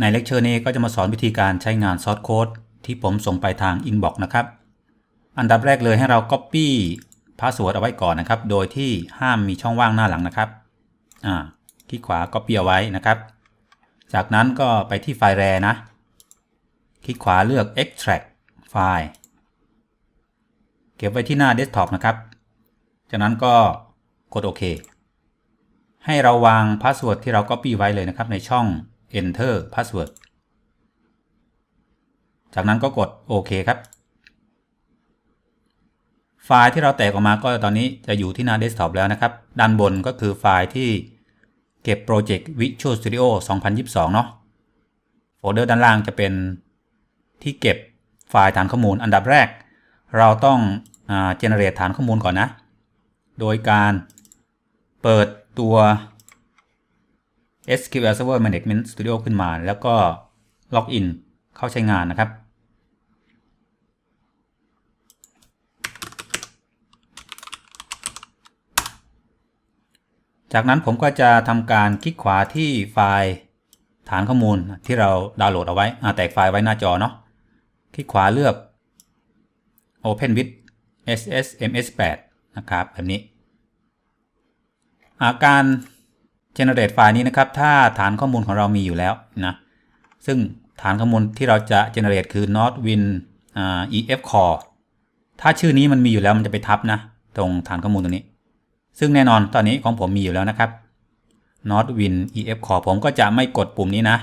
ในเลคเชอร์นี้ก็จะมาสอนวิธีการใช้งานซอสโค้ดที่ผมส่งไปทาง Inbox นะครับ อันดับแรกเลยให้เรา Copy พาสเวิร์ดเอาไว้ก่อนนะครับ โดยที่ห้ามมีช่องว่างหน้าหลังนะครับ อ่า คลิกขวา Copy เอาไว้นะครับ จากนั้นก็ไปที่ไฟล์แรนะ คลิกขวาเลือก Extract ไฟล์ เก็บไว้ที่หน้า Desktop นะครับ จากนั้นก็กดโอเค ให้เราวางพาสเวิร์ดที่เรา Copy ไว้เลยนะครับในช่อง Enter Password จากนั้นก็กดโอเคครับ ไฟล์ที่เราแตกออกมาก็ตอนนี้จะอยู่ที่หน้า Desktop แล้วนะครับ ด้านบนก็คือไฟล์ที่เก็บโปรเจกต์ Visual Studio 2022 เนาะโฟลเดอร์ด้านล่างจะเป็นที่เก็บไฟล์ฐานข้อมูลอันดับแรก เราต้องอ่า generate ฐานข้อมูลก่อนนะ โดยการเปิดตัว SQL Server Management Studio ขึ้นมา แล้วก็ล็อกอินเข้าใช้งานนะครับ จากนั้นผมก็จะทำการคลิกขวาที่ไฟล์ฐานข้อมูลที่เราดาวน์โหลดเอาไว้แตกไฟล์ไว้หน้าจอเนาะ คลิกขวาเลือก Open with SSMS8 นะครับแบบนี้าการ generate ไฟล์นี้นะครับ ถ้าฐานข้อมูลของเรามีอยู่แล้วนะ ซึ่งฐานข้อมูลที่เราจะ generate คือ Nodewin EF Core ถ้าชื่อนี้มันมีอยู่แล้วมันจะไปทับนะ ตรงฐานข้อมูลตรงนี้ ซึ่งแน่นอนตอนนี้ของผมมีอยู่แล้วนะครับ Nodewin EF Core ผมก็จะไม่กดปุ่มนี้นะ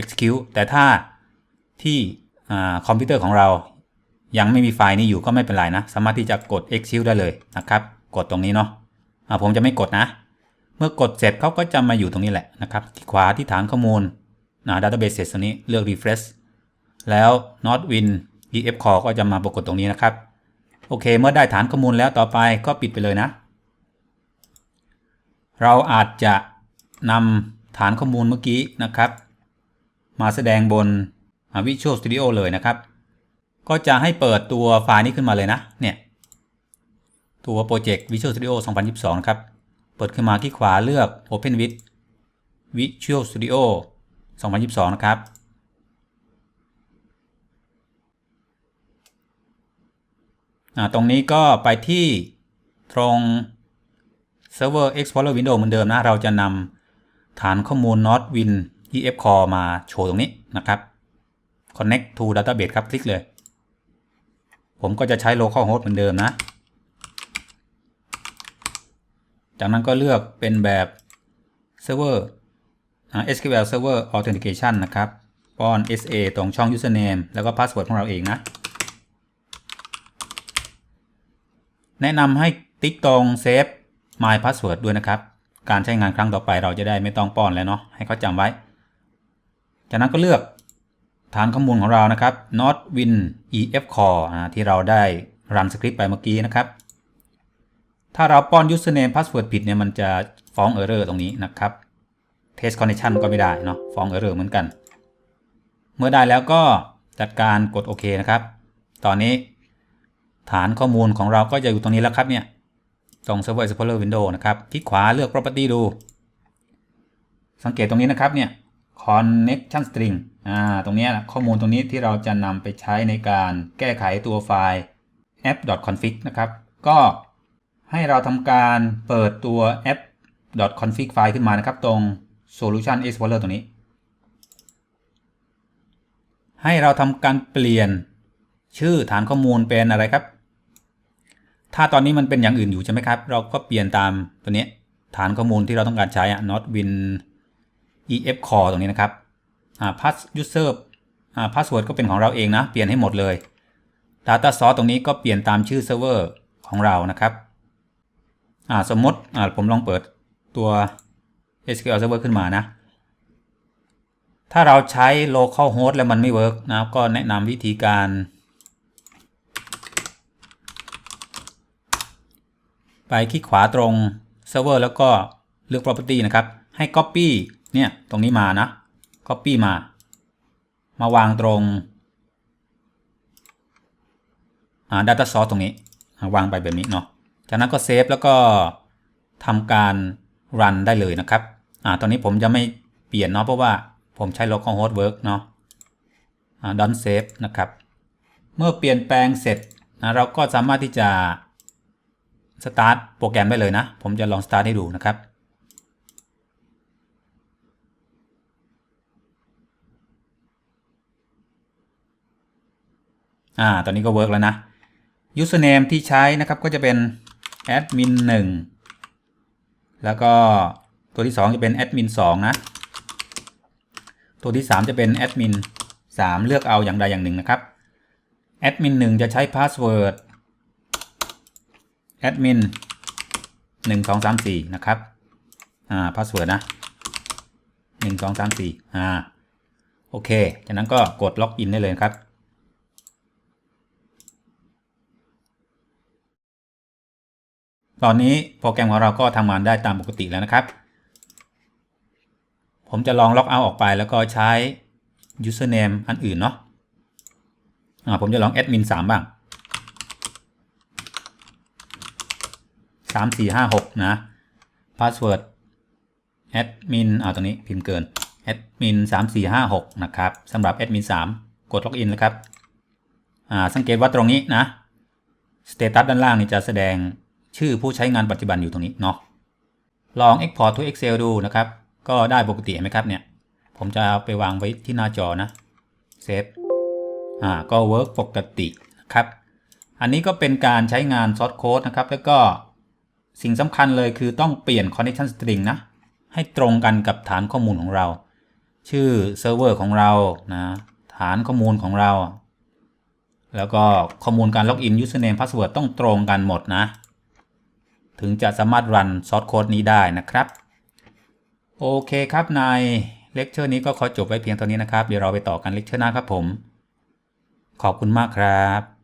execute แต่ถ้าที่คอมพิวเตอร์ของเรายังไม่มีไฟล์นี้อยู่ก็ไม่เป็นไรนะ สามารถที่จะกด execute ได้เลยนะครับ กดตรงนี้เนาะะผมจะไม่กดนะ เมื่อกดเสร็จเขาก็จะมาอยู่ตรงนี้แหละนะครับคลิกขวาที่ฐานข้อมูลนะ database ตรงนี้เลือก refresh แล้ว notwin ef core ก็จะมาปรากฏตรงนี้นะครับ โอเค เมื่อได้ฐานข้อมูลแล้วต่อไปก็ปิดไปเลยนะ เราอาจจะนำฐานข้อมูลเมื่อกี้นะครับ มาแสดงบน Visual Studio เลยนะครับ ก็จะให้เปิดตัวไฟล์นี้ขึ้นมาเลยนะ เนี่ย ตัวโปรเจกต์ Visual Studio 2022 นะครับ เปิดขึ้นมาที่ขวาเลือก Open with Visual Studio 2022 นะครับ ตรงนี้ก็ไปที่ตรง Server Explorer Window เหมือนเดิมนะ เราจะนำฐานข้อมูล Nodewin EF Core มาโชว์ตรงนี้นะครับ Connect to Database ครับ คลิกเลย ผมก็จะใช้ local host เหมือนเดิมนะ จากนั้นก็เลือกเป็นแบบ Server SQL Server Authentication นะครับป้อน SA ตรงช่อง username แล้วก็ password ของเราเองนะ แนะนำให้ติ๊กตรง Save My Password ด้วยนะครับ การใช้งานครั้งต่อไปเราจะได้ไม่ต้องป้อนแล้วเนาะให้เขาจำไว้ จากนั้นก็เลือกฐานข้อมูลของเรานะครับ Nodewin EF Core ที่เราได้รันสคริปต์ไปเมื่อกี้นะครับ ถ้าเราป้อน username password ผิดเนี่ยมันจะฟ้อง error ตรงนี้นะครับ test connection ก็ไม่ได้เนาะฟ้อง error เหมือนกัน เมื่อได้แล้วก็จัดการกดโอเคนะครับ ตอนนี้ฐานข้อมูลของเราก็จะอยู่ตรงนี้แล้วครับเนี่ย ตรง Server Explorer Window นะครับคลิกขวาเลือก property ดู สังเกตตรงนี้นะครับเนี่ย connection string อ่า ตรงนี้ข้อมูลตรงนี้ที่เราจะนำไปใช้ในการแก้ไขตัวไฟล์ app.config นะครับ ก็ ให้เราทำการเปิดตัว app.config ไฟล์ขึ้นมานะครับ ตรง solution explorer ตรงนี้ ให้เราทำการเปลี่ยนชื่อฐานข้อมูลเป็นอะไรครับ ถ้าตอนนี้มันเป็นอย่างอื่นอยู่ใช่ไหมครับ เราก็เปลี่ยนตามตัวนี้ฐานข้อมูลที่เราต้องการใช้อะ notwin ef core ตรงนี้นะครับอ่า pass user อ่า password ก็เป็นของเราเองนะ เปลี่ยนให้หมดเลย data source ตรงนี้ก็เปลี่ยนตามชื่อเซิร์ฟเวอร์ของเรานะครับ อ่าสมมติอ่าผมลองเปิดตัว SQL Server ขึ้นมานะ ถ้าเราใช้ local host แล้วมันไม่เวิร์กนะก็แนะนำวิธีการ ไปคลิกขวาตรง Server แล้วก็เลือก Property นะครับ ให้ Copy เนี่ยตรงนี้มานะ Copy มา มาวางตรง Data Source ตรงนี้ วางไปแบบนี้เนาะ จากนั้นก็เซฟแล้วก็ทำการ run ได้เลยนะครับอ่าตอนนี้ผมจะไม่เปลี่ยนเนาะเพราะว่าผมใช้ localhost work เนาะอ่า don't save นะครับ เมื่อเปลี่ยนแปลงเสร็จนะเราก็สามารถที่จะ start โปรแกรมได้เลยนะ ผมจะลอง start ให้ดูนะครับอ่า ตอนนี้ก็เวิร์กแล้วนะ username ที่ใช้นะครับก็จะเป็น admin 1แล้วก็ตัวที่ 2 จะเป็น admin 2นะ ตัวที่ 3 จะเป็น admin 3เลือกเอาอย่างใดอย่างหนึ่งนะครับ admin 1จะใช้ password admin 1 2 3 4 นะครับ อ่า password นะ 1 2 3 4 อ่า โอเค จากนั้นก็กดล็อกอินได้เลยครับ ตอนนี้โปรแกรมของเราก็ทำงานได้ตามปกติแล้วนะครับ ผมจะลองล็อกเอาออกไปแล้วก็ใช้ username อันอื่นเนาะอ่าผมจะลอง admin 3 บ้าง 3 4 5 6 นะ password admin อ่าตรงนี้พิมพ์เกิน admin 3 4 5 6 นะครับสำหรับ admin 3 กดล็อกอินแล้วครับ อ่า สังเกตว่าตรงนี้นะ status ด้านล่างนี่จะแสดง ชื่อผู้ใช้งานปัจจุบันอยู่ตรงนี้เนาะลอง Export to Excel ดูนะครับ ก็ได้ปกติไหมครับเนี่ย ผมจะเอาไปวางไว้ที่หน้าจอนะเซฟอ่าก็เวิร์กปกตินะครับ อันนี้ก็เป็นการใช้งานซอสโค้ดนะครับ แล้วก็สิ่งสำคัญเลยคือต้องเปลี่ยน connection string นะ ให้ตรงกันกับฐานข้อมูลของเรา ชื่อเซิร์ฟเวอร์ของเรานะฐานข้อมูลของเรา แล้วก็ข้อมูลการล็อกอิน username password ต้องตรงกันหมดนะ ถึงจะสามารถรันซอสโค้ดนี้ได้นะครับ โอเคครับในเลคเชอร์นี้ก็ขอจบไว้เพียงเท่านี้นะครับ เดี๋ยวเราไปต่อกันเลคเชอร์หน้าครับผม ขอบคุณมากครับ